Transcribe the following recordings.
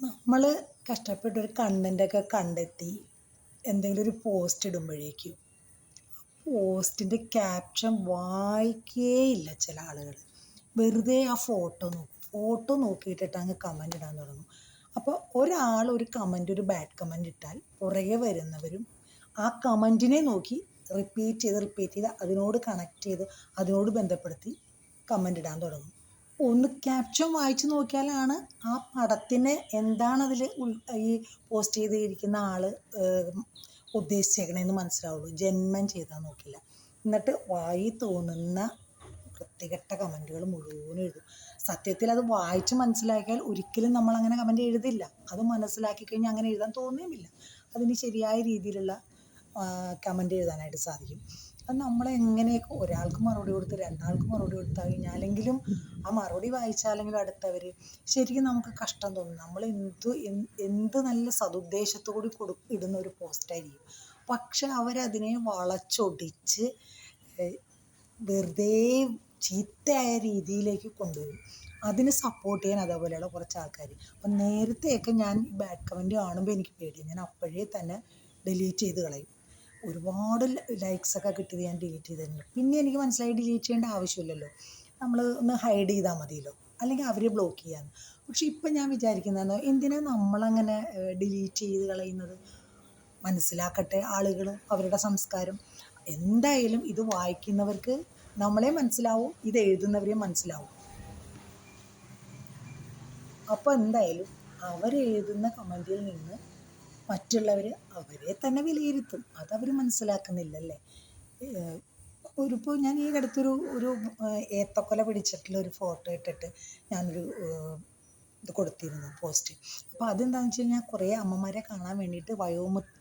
നമ്മൾ കഷ്ടപ്പെട്ടൊരു കണ്ടന്റൊക്കെ കണ്ടെത്തി എന്തെങ്കിലും ഒരു പോസ്റ്റ് ഇടുമ്പോഴേക്കും പോസ്റ്റിന്റെ ക്യാപ്ഷൻ വായിക്കേയില്ല ചില ആളുകൾ വെറുതെ ആ ഫോട്ടോ നോക്കും ഫോട്ടോ നോക്കിയിട്ടിട്ട് അങ്ങ് കമന്റ് ഇടാൻ തുടങ്ങും. അപ്പോൾ ഒരാൾ ഒരു കമന്റ് ഒരു ബാഡ് കമന്റ് ഇട്ടാൽ പുറകെ വരുന്നവരും ആ കമന്റിനെ നോക്കി റിപ്പീറ്റ് ചെയ്ത് റിപ്പീറ്റ് ചെയ്ത് അതിനോട് കണക്ട് ചെയ്ത് അതിനോട് ബന്ധപ്പെടുത്തി കമന്റ് ഇടാൻ തുടങ്ങും. ഒന്ന് ക്യാപ്ഷൻ വായിച്ചു നോക്കിയാലാണ് ആ പടത്തിന് എന്താണ് അതിൽ ഈ പോസ്റ്റ് ചെയ്തിരിക്കുന്ന ആൾ ഉദ്ദേശിച്ചേക്കണേന്ന് മനസ്സിലാവുള്ളൂ. ജന്മം ചെയ്താൽ നോക്കില്ല. എന്നിട്ട് വായി തോന്നുന്ന വൃത്തികെട്ട കമന്റുകൾ മുഴുവനും എഴുതും. സത്യത്തിൽ അത് വായിച്ച് മനസ്സിലാക്കിയാൽ ഒരിക്കലും നമ്മൾ അങ്ങനെ കമന്റ് എഴുതില്ല. അത് മനസ്സിലാക്കി കഴിഞ്ഞാൽ അങ്ങനെ എഴുതാൻ തോന്നുകയുമില്ല. അതിന് ശരിയായ രീതിയിലുള്ള കമന്റ് എഴുതാനായിട്ട് സാധിക്കും. അത് നമ്മളെങ്ങനെയൊക്കെ ഒരാൾക്ക് മറുപടി കൊടുത്ത് രണ്ടാൾക്ക് മറുപടി കൊടുത്താൽ കഴിഞ്ഞാലെങ്കിലും ആ മറുപടി വായിച്ചാലെങ്കിലും അടുത്തവർ ശരിക്കും നമുക്ക് കഷ്ടം തോന്നും. നമ്മൾ എന്ത് എന്ത് നല്ല സതുദ്ദേശത്തോടെ കൊടു ഇടുന്ന ഒരു പോസ്റ്റായിരിക്കും. പക്ഷെ അവരതിനെ വളച്ചൊടിച്ച് വെറുതെ ചീത്തയായ രീതിയിലേക്ക് കൊണ്ടുവരും. അതിന് സപ്പോർട്ട് ചെയ്യാൻ അതേപോലെയുള്ള കുറച്ച് ആൾക്കാർ അപ്പം നേരത്തെയൊക്കെ ഞാൻ ബാഡ് കമന്റ് കാണുമ്പോൾ എനിക്ക് പേടിയാണ് ഞാൻ അപ്പോഴേ തന്നെ ഡിലീറ്റ് ചെയ്ത് കളയും. ഒരുപാട് ലൈക്സ് ഒക്കെ കിട്ടിയത് ഞാൻ ഡിലീറ്റ് ചെയ്തിട്ടുണ്ട്. പിന്നെ എനിക്ക് മനസ്സിലായി ഡിലീറ്റ് ചെയ്യേണ്ട ആവശ്യമില്ലല്ലോ. നമ്മൾ ഒന്ന് ഹൈഡ് ചെയ്താൽ മതിയല്ലോ. അല്ലെങ്കിൽ അവരെ ബ്ലോക്ക് ചെയ്യാന്ന് പക്ഷെ ഇപ്പം ഞാൻ വിചാരിക്കുന്നതെന്നോ എന്തിനാണ് നമ്മളങ്ങനെ ഡിലീറ്റ് ചെയ്ത് കളയുന്നത്? മനസ്സിലാക്കട്ടെ ആളുകൾ അവരുടെ സംസ്കാരം. എന്തായാലും ഇത് വായിക്കുന്നവർക്ക് നമ്മളെ മനസ്സിലാവും ഇത് എഴുതുന്നവരെയും മനസ്സിലാവും. അപ്പോൾ എന്തായാലും അവരെഴുതുന്ന കമന്റിൽ നിന്ന് മറ്റുള്ളവർ അവരെ തന്നെ വിലയിരുത്തും. അതവർ മനസ്സിലാക്കുന്നില്ലല്ലേ? ഒരു ഇപ്പോൾ ഞാൻ ഈ അടുത്തൊരു ഒരു ഏത്തക്കൊല പിടിച്ചിട്ടുള്ള ഒരു ഫോട്ടോ ഇട്ടിട്ട് ഞാനൊരു ഇത് കൊടുത്തിരുന്നു പോസ്റ്റ്. അപ്പോൾ അതെന്താണെന്ന് വെച്ച് കഴിഞ്ഞാൽ കുറേ അമ്മമാരെ കാണാൻ വേണ്ടിയിട്ട്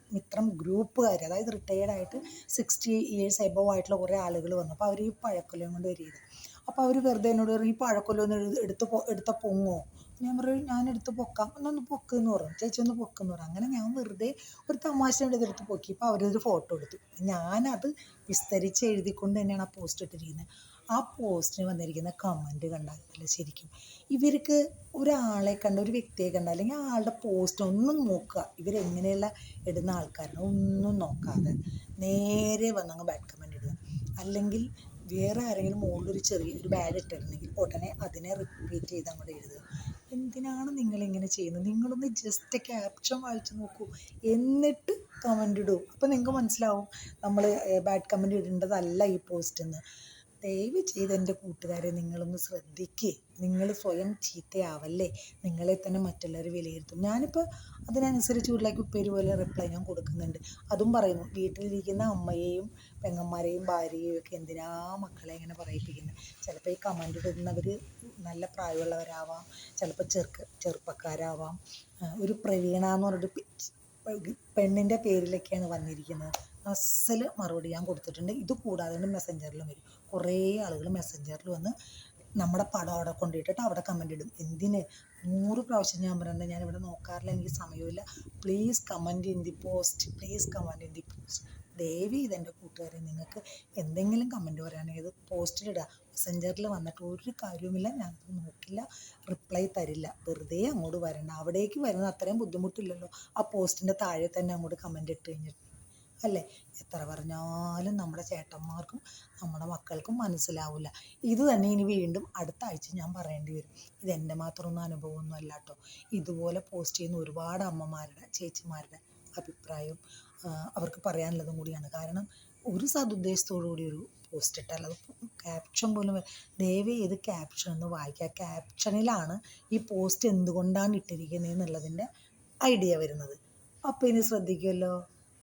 വയോമിത്രം ഗ്രൂപ്പുകാർ അതായത് റിട്ടയേർഡ് ആയിട്ട് സിക്സ്റ്റി ഇയേഴ്സ് എബവ് ആയിട്ടുള്ള കുറേ ആളുകൾ വന്നു. അപ്പോൾ അവർ ഈ പഴക്കൊല്ലം കൊണ്ട് വരികയാണ് അപ്പോൾ അവർ വെറുതെ എന്നോട് പറഞ്ഞു ഈ പഴക്കൊല്ലം ഒന്ന് എടുത്ത് എടുത്ത പൊങ്ങോ? ഞാൻ പറയും ഞാൻ എടുത്ത് പൊക്കാം. എന്നൊന്ന് പൊക്ക് എന്ന് പറഞ്ഞു. ചേച്ചി ഒന്ന് പൊക്ക് എന്ന് പറഞ്ഞു. അങ്ങനെ ഞാൻ വെറുതെ ഒരു തമാശയുടെ ഇതെടുത്ത് പൊക്കി. അപ്പോൾ അവരൊരു ഫോട്ടോ എടുത്തു. ഞാനത് വിസ്തരിച്ച് എഴുതിക്കൊണ്ട് തന്നെയാണ് ആ പോസ്റ്റ് ഇട്ടിരിക്കുന്നത്. ആ പോസ്റ്റിന് വന്നിരിക്കുന്ന കമന്റ് കണ്ടാൽ ശരിക്കും? ഇവർക്ക് ഒരാളെ കണ്ട ഒരു വ്യക്തിയെ കണ്ട അല്ലെങ്കിൽ ആളുടെ പോസ്റ്റ് ഒന്നും നോക്കുക. ഇവരെങ്ങനെയുള്ള ഇടുന്ന ആൾക്കാരാണ് ഒന്നും നോക്കാതെ നേരെ വന്നങ്ങ് ബാഡ് കമന്റ് ഇടുക. അല്ലെങ്കിൽ വേറെ ആരെങ്കിലും മുകളിലൊരു ചെറിയ ഒരു ബാഡ് ഇട്ടിരുന്നെങ്കിൽ ഉടനെ അതിനെ റിപ്പീറ്റ് ചെയ്ത് അങ്ങോട്ട് എഴുതുക. എന്തിനാണ് നിങ്ങളിങ്ങനെ ചെയ്യുന്നത്? നിങ്ങളൊന്ന് ജസ്റ്റ് ക്യാപ്ഷൻ വായിച്ചു നോക്കൂ. എന്നിട്ട് കമന്റ് ഇടൂ. അപ്പോൾ നിങ്ങൾക്ക് മനസ്സിലാവും നമ്മൾ ബാഡ് കമന്റ് ഇടേണ്ടതല്ല ഈ പോസ്റ്റെന്ന് ദയവ് ചെയ്ത് എന്റെ കൂട്ടുകാരെ നിങ്ങളൊന്ന് ശ്രദ്ധിക്കുക നിങ്ങൾ സ്വയം ചീത്തയാവല്ലേ? നിങ്ങളെ തന്നെ മറ്റുള്ളവർ വിലയിരുത്തും. ഞാനിപ്പോൾ അതിനനുസരിച്ച് വീട്ടിലേക്ക് ഉപ്പേരി പോലെ റിപ്ലൈ ഞാൻ കൊടുക്കുന്നുണ്ട്. അതും പറയുന്നു വീട്ടിലിരിക്കുന്ന അമ്മയെയും പെങ്ങന്മാരെയും ഭാര്യയെയും ഒക്കെ എന്തിനാ മക്കളെ ഇങ്ങനെ പറയിപ്പിക്കുന്നത് ചിലപ്പോൾ ഈ കമന്റ് ഇടുന്നവർ നല്ല പ്രായമുള്ളവരാവാം ചിലപ്പോൾ ചെറുക്ക ചെറുപ്പക്കാരാവാം. ഒരു പ്രവീണ എന്ന് പറഞ്ഞിട്ട് പെണ്ണിന്റെ പേരിലൊക്കെയാണ് വന്നിരിക്കുന്നത്. അസൽ മറുപടി ഞാൻ കൊടുത്തിട്ടുണ്ട്. ഇത് കൂടാതെ മെസ്സഞ്ചറിലും വരും. കുറേ ആളുകൾ മെസ്സഞ്ചറിൽ വന്ന് നമ്മുടെ പടം അവിടെ കൊണ്ടിട്ടിട്ട് അവിടെ കമന്റ് ഇടും. എന്തിന്? നൂറ് പ്രാവശ്യം ഞാൻ പറയുന്നത് ഞാൻ ഇവിടെ നോക്കാറില്ല എനിക്ക് സമയമില്ല please comment in the post please comment in the post ദയവ് ചെയ്ത് എന്റെ കൂട്ടുകാരെ നിങ്ങൾക്ക് എന്തെങ്കിലും കമന്റ് പറയുകയാണെങ്കിൽ അത് പോസ്റ്റിലിടുക മെസ്സഞ്ചറിൽ വന്നിട്ട് ഒരു കാര്യവുമില്ല. ഞാൻ നോക്കില്ല. റിപ്ലൈ തരില്ല. വെറുതെ അങ്ങോട്ട് വരണ്ട. അവിടേക്ക് വരുന്നത് അത്രയും ബുദ്ധിമുട്ടില്ലല്ലോ. ആ പോസ്റ്റിന്റെ താഴെ തന്നെ അങ്ങോട്ട് കമന്റ് ഇട്ട് കഴിഞ്ഞിട്ട്. അല്ലേ? എത്ര പറഞ്ഞാലും നമ്മുടെ ചേട്ടന്മാർക്കും നമ്മുടെ മക്കൾക്കും മനസ്സിലാവില്ല ഇത് തന്നെ ഇനി വീണ്ടും അടുത്ത ആഴ്ച ഞാൻ പറയേണ്ടി വരും. ഇതെന്റെ മാത്രമൊന്നും അനുഭവമൊന്നും അല്ല കേട്ടോ ഇതുപോലെ പോസ്റ്റ് ചെയ്യുന്ന ഒരുപാട് അമ്മമാരുടെ ചേച്ചിമാരുടെ അഭിപ്രായവും അവർക്ക് പറയാനുള്ളതും കൂടിയാണ്. കാരണം ഒരു സതുദ്ദേശത്തോടു കൂടി ഒരു പോസ്റ്റ് ഇട്ടാൽ അത് ക്യാപ്ഷൻ പോലും ദയവ് ചെയ്ത് ക്യാപ്ഷൻ ഒന്ന് വായിക്കുക ക്യാപ്ഷനിലാണ് ഈ പോസ്റ്റ് എന്തുകൊണ്ടാണ് ഇട്ടിരിക്കുന്നത് എന്നുള്ളതിന്റെ ഐഡിയ വരുന്നത്. അപ്പോൾ ഇനി ശ്രദ്ധിക്കുമല്ലോ